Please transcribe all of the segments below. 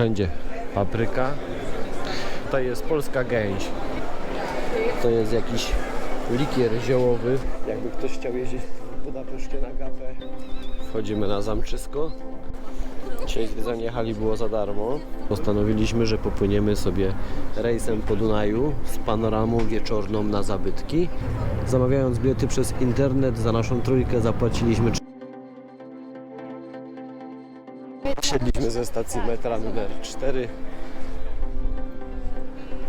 Wszędzie papryka. Tutaj jest polska gęś. To jest jakiś likier ziołowy. Jakby ktoś chciał jeździć w Budapeszcie na gapę. Wchodzimy na zamczysko. Dzisiaj zwiedzanie hali było za darmo. Postanowiliśmy, że popłyniemy sobie rejsem po Dunaju z panoramą wieczorną na zabytki. Zamawiając bilety przez internet za naszą trójkę zapłaciliśmy Siedliśmy ze stacji metra numer 4.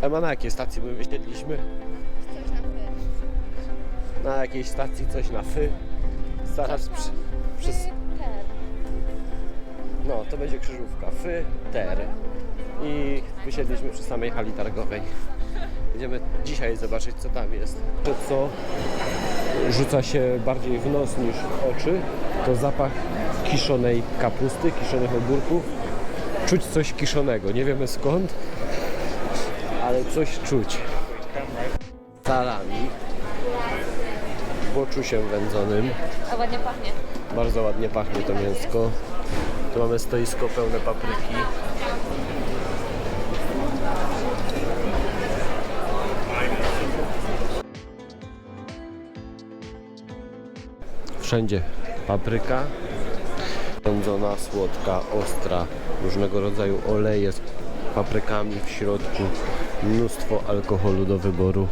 Ema na jakiej stacji my wysiedliśmy? Na jakiejś stacji coś na fy. Zaraz przy, przez... No, to będzie krzyżówka. Fy, ter. I wysiedliśmy przy samej hali targowej. Będziemy dzisiaj zobaczyć co tam jest. To co rzuca się bardziej w nos niż w oczy, to zapach kiszonej kapusty, kiszonych ogórków. Czuć coś kiszonego, nie wiemy skąd, ale coś czuć. Salami, boczusiem wędzonym. A ładnie pachnie. Bardzo ładnie pachnie to mięsko. Tu mamy stoisko pełne papryki. Wszędzie papryka. Wędzona, słodka, ostra. Różnego rodzaju oleje z paprykami w środku. Mnóstwo alkoholu do wyboru.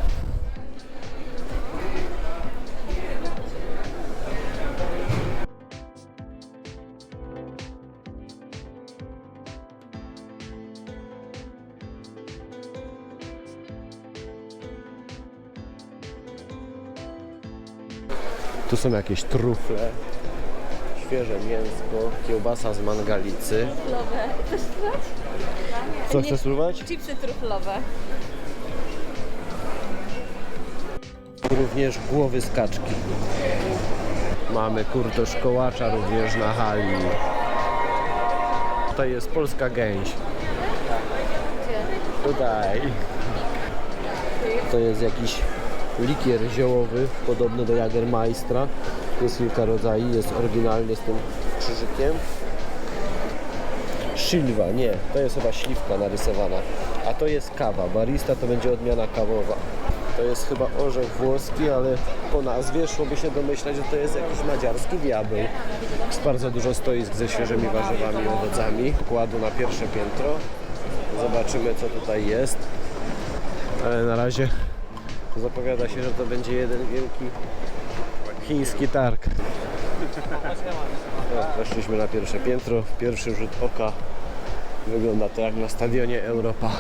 Są jakieś trufle, świeże mięsko, kiełbasa z mangalicy. Truflowe. Chcesz spróbować? Co chcesz spróbować? Chipsy truflowe. Również głowy z kaczki. Mamy kurtosz kołacza również na hali. Tutaj jest polska gęś. Tutaj. To jest jakiś likier ziołowy, podobny do Jagermeistra. Jest kilka rodzajów, jest oryginalny z tym krzyżykiem. Szylwa, nie, to jest chyba śliwka narysowana. A to jest kawa. Barista to będzie odmiana kawowa. To jest chyba orzech włoski, ale po nazwie szłoby się domyślać, że to jest jakiś madziarski diabeł. Jest bardzo dużo stoisk ze świeżymi warzywami i owocami. Kładu na pierwsze piętro. Zobaczymy co tutaj jest. Ale na razie zapowiada się, że to będzie jeden wielki chiński targ. No, weszliśmy na pierwsze piętro. Pierwszy rzut oka wygląda to jak na stadionie Europa.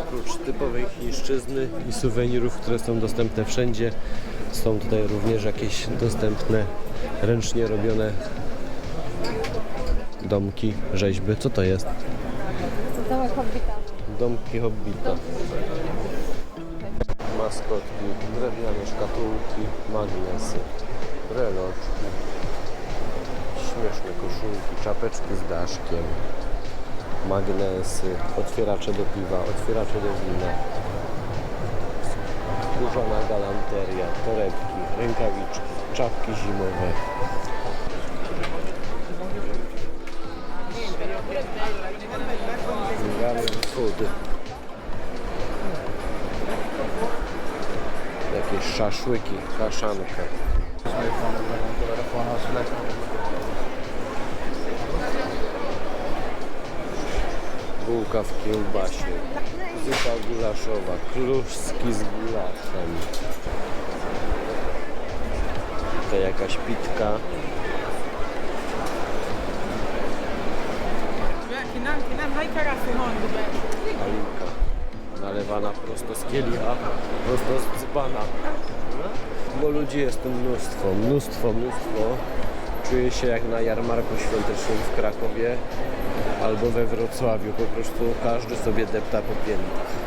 Oprócz typowej chińszczyzny i suwenirów, które są dostępne wszędzie, są tutaj również jakieś dostępne ręcznie robione domki, rzeźby. Co to jest? Domek hobbita. Domki Hobbita. Maskotki, drewniane szkatułki, magnesy, breloczki, śmieszne koszulki, czapeczki z daszkiem, magnesy, otwieracze do piwa, otwieracze do wina, skórzana galanteria, torebki, rękawiczki, czapki zimowe. Food. Jakieś szaszłyki, kaszanka. Bułka w kiełbasie. Zupa gulaszowa, kluski z gulaszem. To jakaś pitka. Nam nalewana prosto z kielicha, prosto z dzbana. Bo ludzi jest tu mnóstwo, mnóstwo, mnóstwo. Czuję się jak na jarmarku świątecznym w Krakowie albo we Wrocławiu. Po prostu każdy sobie depta po piętach.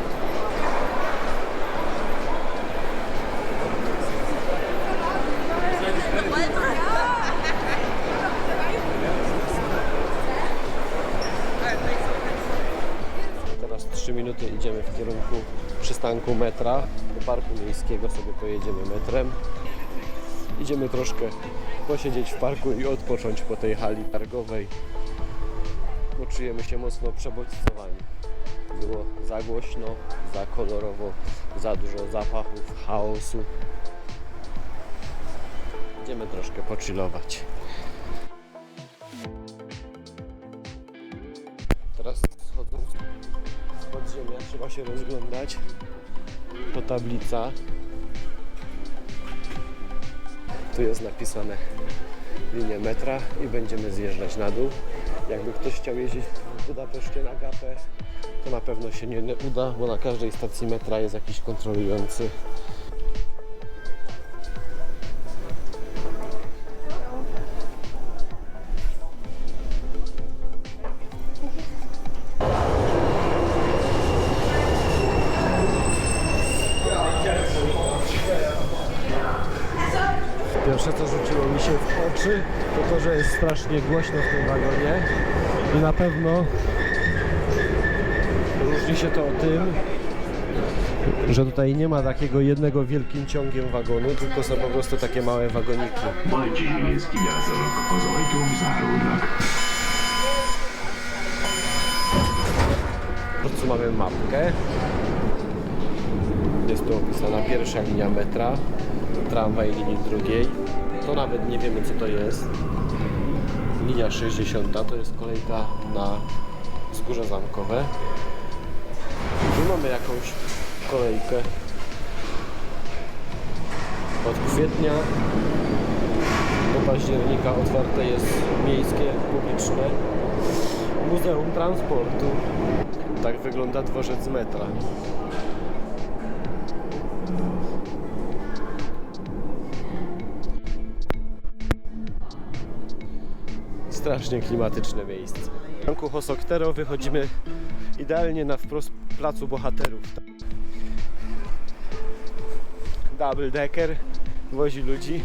Idziemy w kierunku przystanku metra. Do parku miejskiego sobie pojedziemy metrem. Idziemy troszkę posiedzieć w parku i odpocząć po tej hali targowej. Bo czujemy się mocno przebodźcowani. Było za głośno, za kolorowo, za dużo zapachów, chaosu. Idziemy troszkę pochillować. Teraz podziemia trzeba się rozglądać. To tablica. Tu jest napisane linia metra i będziemy zjeżdżać na dół. Jakby ktoś chciał jeździć w Budapeszcie na gapę, to na pewno się nie uda, bo na każdej stacji metra jest jakiś kontrolujący. Pierwsze co rzuciło mi się w oczy to to, że jest strasznie głośno w tym wagonie i na pewno różni się to tym, że tutaj nie ma takiego jednego wielkim ciągiem wagonu, tylko są po prostu takie małe wagoniki. Po prostu mamy mapkę. Jest tu opisana pierwsza linia metra, tramwaj linii drugiej. To nawet nie wiemy co to jest. Linia 60 to jest kolejka na Wzgórze Zamkowe. Tu mamy jakąś kolejkę. Od kwietnia do października otwarte jest miejskie, publiczne Muzeum Transportu. Tak wygląda dworzec metra. Strasznie klimatyczne miejsce. W Banku Hosoktero wychodzimy idealnie na wprost placu bohaterów. Double decker wozi ludzi.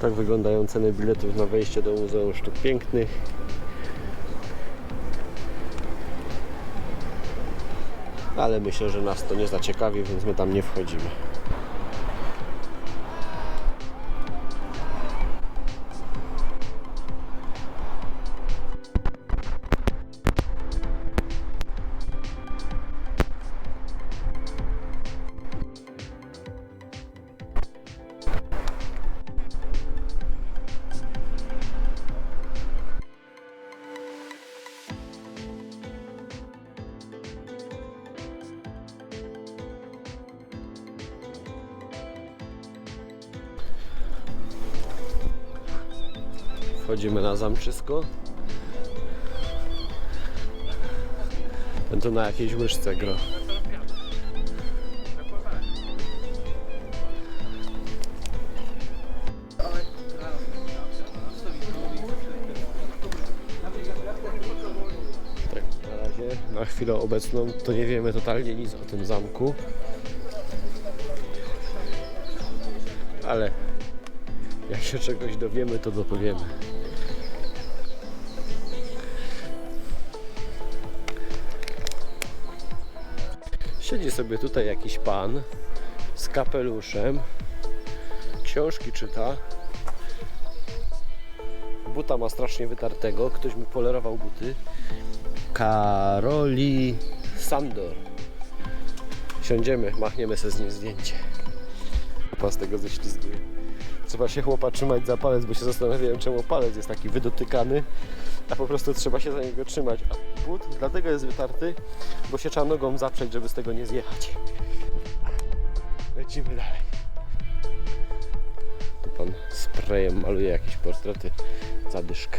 Tak wyglądają ceny biletów na wejście do Muzeum Sztuk Pięknych. Ale myślę, że nas to nie zaciekawi, więc my tam nie wchodzimy. Wchodzimy na zamczysko. Ten to na jakiejś łyżce gro. Tak, na razie, na chwilę obecną, to nie wiemy totalnie nic o tym zamku. Ale jak się czegoś dowiemy, to dopowiemy. Siedzi sobie tutaj jakiś pan z kapeluszem, książki czyta. Buta ma strasznie wytartego, ktoś mu polerował buty. Karoli Sandor. Siądziemy, machniemy sobie z nim zdjęcie. Pas tego ześlizguje. Trzeba się chłopa trzymać za palec, bo się zastanawiałem, czemu palec jest taki wydotykany, a po prostu trzeba się za niego trzymać. Dlatego jest wytarty, bo się trzeba nogą zaprzeć, żeby z tego nie zjechać. Lecimy dalej. Tu pan sprayem maluje jakieś portrety. Zadyszkę.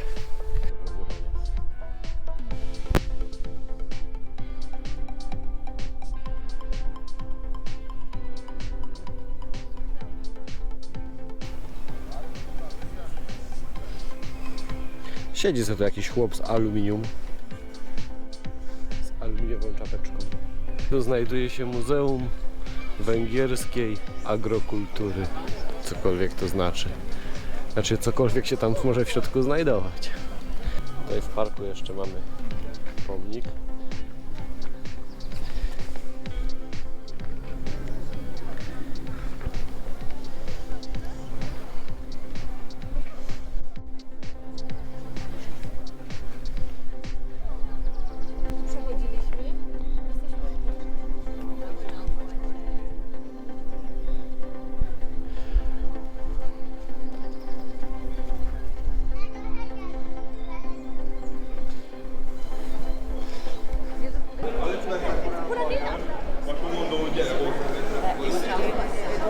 Siedzi sobie tu jakiś chłop z aluminium. Tu znajduje się Muzeum Węgierskiej Agrokultury. Cokolwiek to znaczy. Znaczy cokolwiek się tam może w środku znajdować. Tutaj w parku jeszcze mamy pomnik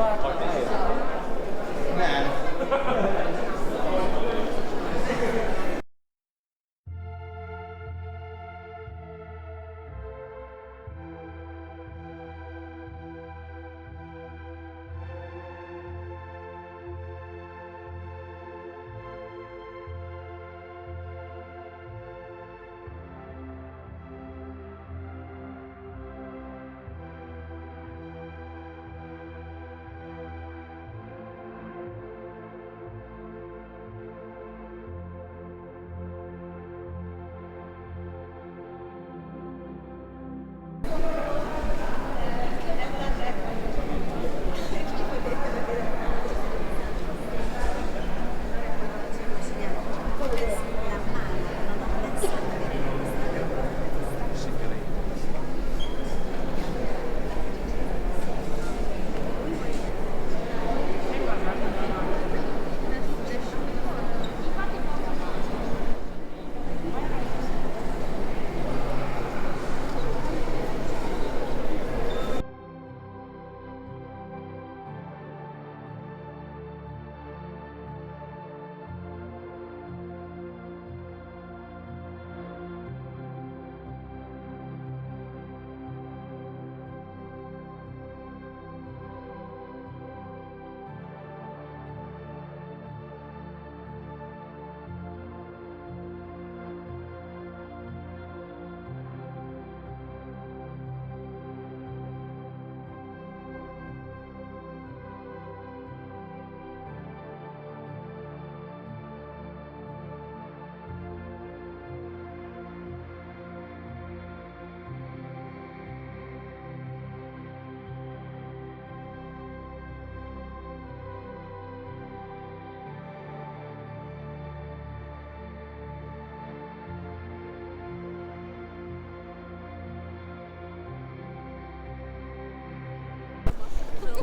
Thank you.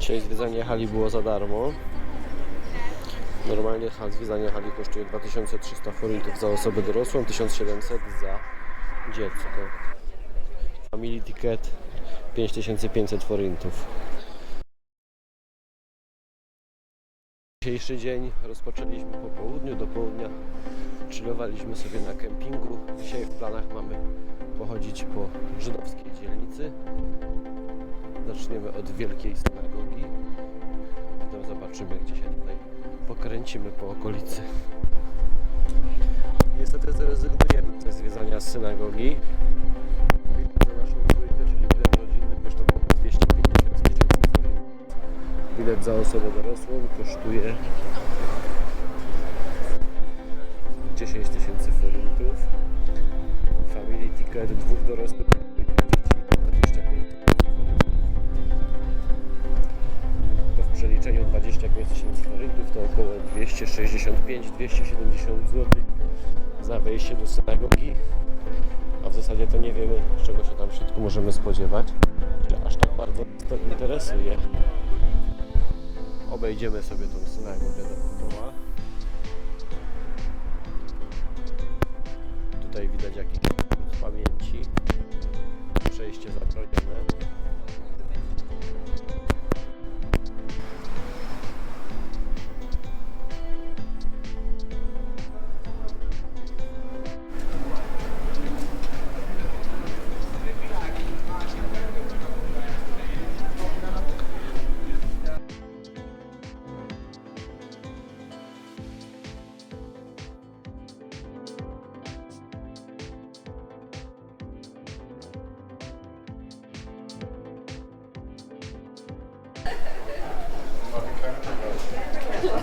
Dzisiaj zwiedzanie hali było za darmo. Normalnie zwiedzanie hali kosztuje 2300 forintów za osobę dorosłą, 1700 za dziecko. Family ticket 5500 forintów. Dzisiejszy dzień rozpoczęliśmy po południu, do południa chillowaliśmy sobie na kempingu. Dzisiaj w planach mamy pochodzić po żydowskiej dzielnicy. Zaczniemy od wielkiej synagogi. Zobaczymy, gdzie się tutaj pokręcimy po okolicy. Niestety zrezygnujemy ze zwiedzania synagogi. Bilet za naszą trójkę, czyli bilet rodzinny kosztował 250 tysięcy. Bilet za osobę dorosłą kosztuje 265-270 zł za wejście do synagogi. A w zasadzie to nie wiemy, czego się tam w środku możemy spodziewać. Aż tak bardzo to interesuje. Obejdziemy sobie tą synagogę dookoła. Tutaj widać jakiś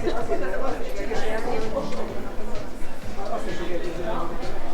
No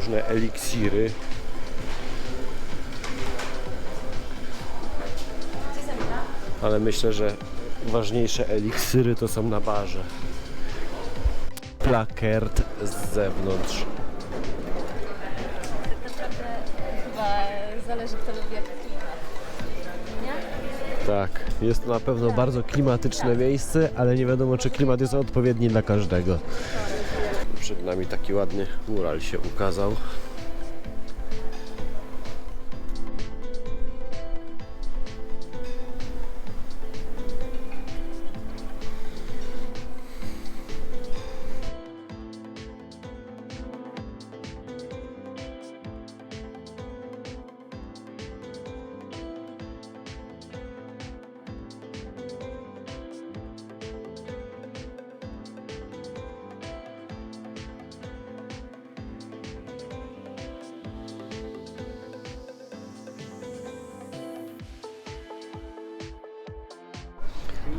różne eliksiry. Ale myślę, że ważniejsze eliksiry to są na barze. Plakert z zewnątrz. Tak naprawdę chyba zależy jaki klimat. Tak, jest to na pewno bardzo klimatyczne miejsce, ale nie wiadomo czy klimat jest odpowiedni dla każdego. Przed nami taki ładny mural się ukazał.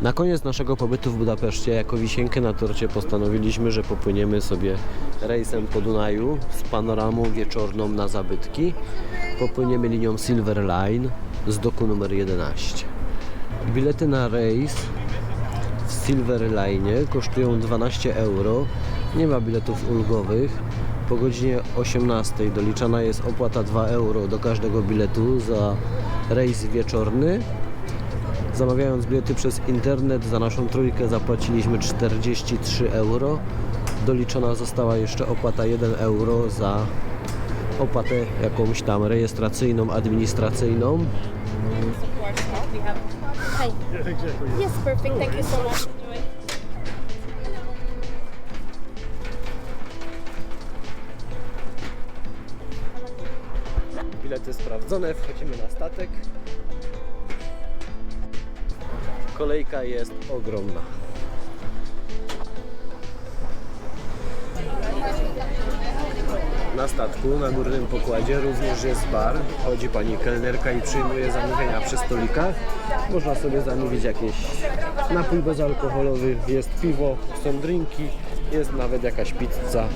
Na koniec naszego pobytu w Budapeszcie, jako wisienkę na torcie, postanowiliśmy, że popłyniemy sobie rejsem po Dunaju z panoramą wieczorną na zabytki. Popłyniemy linią Silver Line z doku numer 11. Bilety na rejs w Silver Line kosztują 12 euro. Nie ma biletów ulgowych. Po godzinie 18 doliczana jest opłata 2 euro do każdego biletu za rejs wieczorny. Zamawiając bilety przez internet za naszą trójkę zapłaciliśmy 43 euro. Doliczona została jeszcze opłata 1 euro za opłatę jakąś tam rejestracyjną, administracyjną. Hi. Yes, perfect. Thank you so much. Enjoy. Bilety sprawdzone, wchodzimy na statek. Kolejka jest ogromna. Na statku, na górnym pokładzie również jest bar. Chodzi pani kelnerka i przyjmuje zamówienia przy stolikach. Można sobie zamówić jakiś napój bezalkoholowy, jest piwo, są drinki, jest nawet jakaś pizza.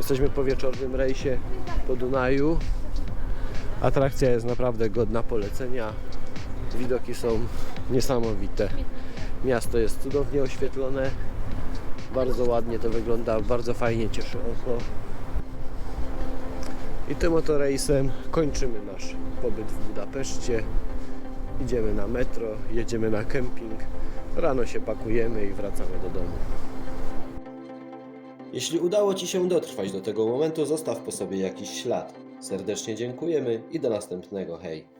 Jesteśmy po wieczornym rejsie po Dunaju. Atrakcja jest naprawdę godna polecenia. Widoki są niesamowite. Miasto jest cudownie oświetlone. Bardzo ładnie to wygląda, bardzo fajnie cieszy oko. I tym oto rejsem kończymy nasz pobyt w Budapeszcie. Idziemy na metro, jedziemy na kemping. Rano się pakujemy i wracamy do domu. Jeśli udało Ci się dotrwać do tego momentu, zostaw po sobie jakiś ślad. Serdecznie dziękujemy i do następnego. Hej!